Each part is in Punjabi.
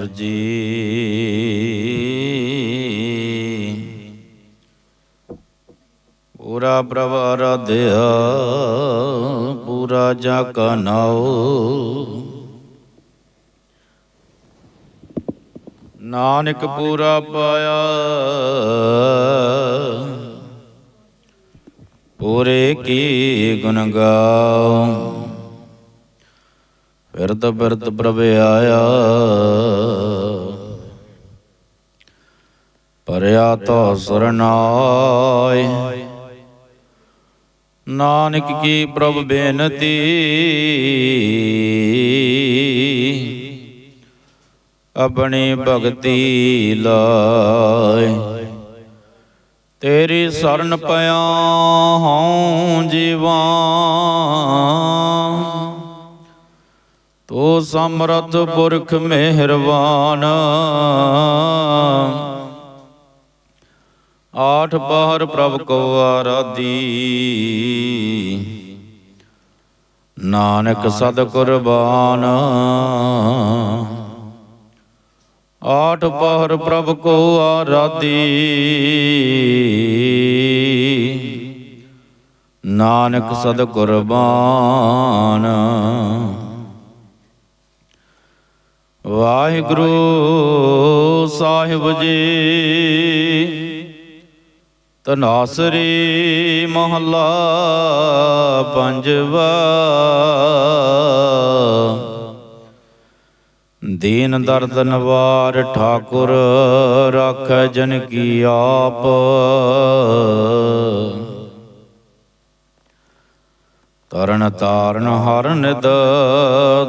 ਵਾਹਿਗੁਰੂ ਜੀ ਪੂਰਾ ਪ੍ਰਭ ਆਰਾਧਿਆ ਪੂਰਾ ਜਾ ਨਾਉ। ਨਾਨਕ ਪੂਰਾ ਪਾਇਆ, ਪੂਰੇ ਕੀ ਗੁਣ ਗਾਉ। ਫਿਰਤ ਫਿਰਤ ਪ੍ਰਭ ਆਇਆ। ਪਰਿਆ ਤੋ ਸਰਨਾਏ। ਨਾਨਕ ਕੀ ਪ੍ਰਭ ਬੇਨਤੀ। ਆਪਣੀ ਭਗਤੀ ਲਾਏ। ਤੇਰੀ ਸਰਨ ਪਿਆ ਹਉ ਜੀਵਾਂ ਤੋ ਸਮਰਥ ਪੁਰਖ ਮਿਹਰਬਾਨ ਆਠ ਪਹਰ ਪ੍ਰਭ ਕੋ ਆਰਾਧੀ। ਨਾਨਕ ਸਦ ਕੁਰਬਾਨ। ਆਠ ਪਹਰ ਪ੍ਰਭ ਕੋ ਆਰਾਧੀ। ਨਾਨਕ ਸਦ ਕੁਰਬਾਨ। ਵਾਹਿਗੁਰੂ ਸਾਹਿਬ ਜੀ। ਤਨਾਸਰੀ ਮਹੱਲਾ ਪੰਜਵਾ। ਦੀਨ ਦਰਦ ਨਵਾਰ ਠਾਕੁਰ ਰਾਖੈ ਜਨ ਕੀ ਆਪ। ਤਰਨ ਤਾਰਨ ਹਰ ਨਿਦ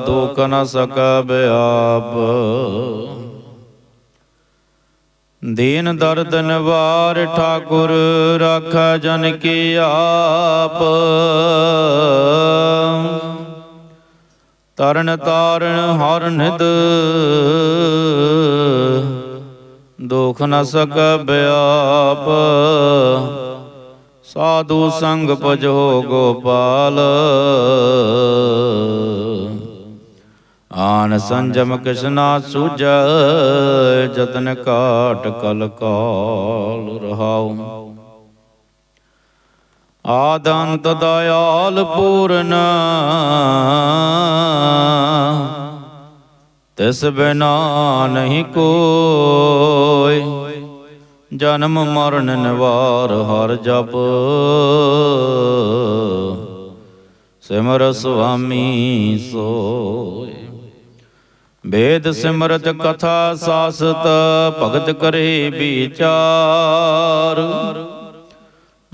ਦੁਖ ਨ ਸਕੈ ਬਿਆਪ। ਦੀਨ ਦਰਦ ਨਿਵਾਰ ਠਾਕੁਰ ਰਾਖੈ ਜਨ ਕੀ ਆਪ। ਤਰਨ ਤਾਰਨ ਹਰ ਨਿਦ ਦੁਖ ਨ ਸਕੈ ਬਿਆਪ। ਸਾਧੂ ਸੰਗ ਭਜੋ ਗੋਪਾਲ। ਆਨ ਸੰਜਮ ਕਿਸਨਾ ਸੂਝੈ ਜਤਨ ਕਾਟ ਕਲ ਕਾਲ ਰਹਾਉ। ਆਦੰਤ ਦਇਆਲ ਪੂਰਨ, ਤਿਸ ਬਿਨਾ ਨਹੀਂ ਕੋਈ। ਜਨਮ ਮਰਨ ਨਿਵਾਰ ਹਰ ਜਪ। ਸਿਮਰ ਸੁਆਮੀ ਸੋਏ। ਵੇਦ ਸਿਮਰਤ ਕਥਾ ਸਾਸਤ, ਭਗਤ ਕਰੇ ਵਿਚਾਰ।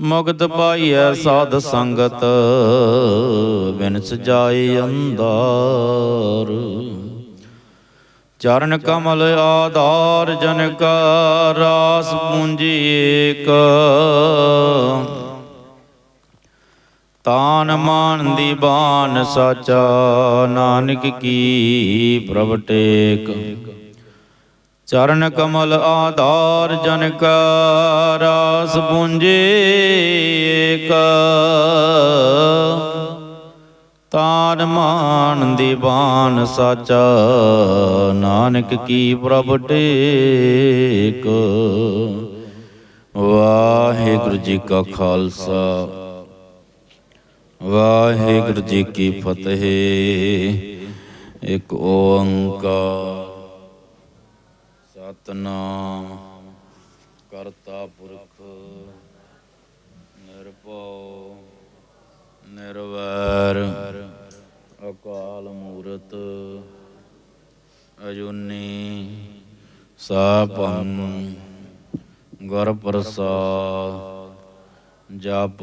ਮੁਕਤ ਪਾਈਐ ਸਾਧ ਸੰਗਤ, ਬਿਨਸ ਸਜਾਏ ਅੰਦਾਰ ਚਰਨ ਕਮਲ ਆਧਾਰ ਜਨ ਕਾ ਰਾਸ ਪੂੰਜੀ ਏਕ। ਤਾਨ ਮਾਨ ਦੀ ਬਾਨ ਸਾਚਾ, ਨਾਨਕ ਕੀ ਪ੍ਰਭ ਟੇਕ। ਚਰਨ ਕਮਲ ਆਧਾਰ ਜਨ ਕਾ, ਰਾਸ ਪੂੰਜੀ ਏਕ। ਤਾਨ ਮਾਨ ਦੀ ਬਾਨ ਸਾਚਾ, ਨਾਨਕ ਕੀ ਪ੍ਰਭ ਟੇਕ। ਵਾਹਿਗੁਰੂ ਜੀ ਕਾ ਖਾਲਸਾ। ਵਾਹਿਗੁਰੂ ਜੀ ਕੀ ਫਤਿਹ। ਇੱਕ ਓੰਕਾਰ। ਸਤਨਾਮ ਕਰਤਾ ਪੁਰਖ। ਨਿਰਭਉ, ਨਿਰਵੈਰ, ਅਕਾਲ ਮੂਰਤ। ਅਜੂਨੀ ਸਾਪੰ ਗੁਰ ਪ੍ਰਸਾਦ ਜਪ।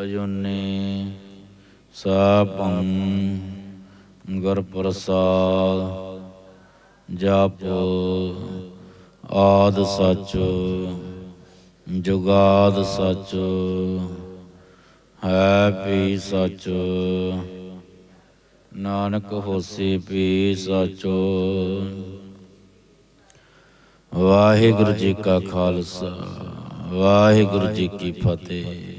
ਅਜੂਨੀ ਸਾਪੰ ਗੁਰ ਪ੍ਰਸਾਦ ਜਪ ਆਦ ਸਚ, ਜੁਗਾਦ ਸਚ, ਹੈ ਵੀ ਸਚ। ਨਾਨਕ ਹੋਸੀ ਵੀ ਸਚੋ। ਵਾਹਿਗੁਰੂ ਜੀ ਕਾ ਖਾਲਸਾ, ਵਾਹਿਗੁਰੂ ਜੀ ਕੀ ਫਤਿਹ।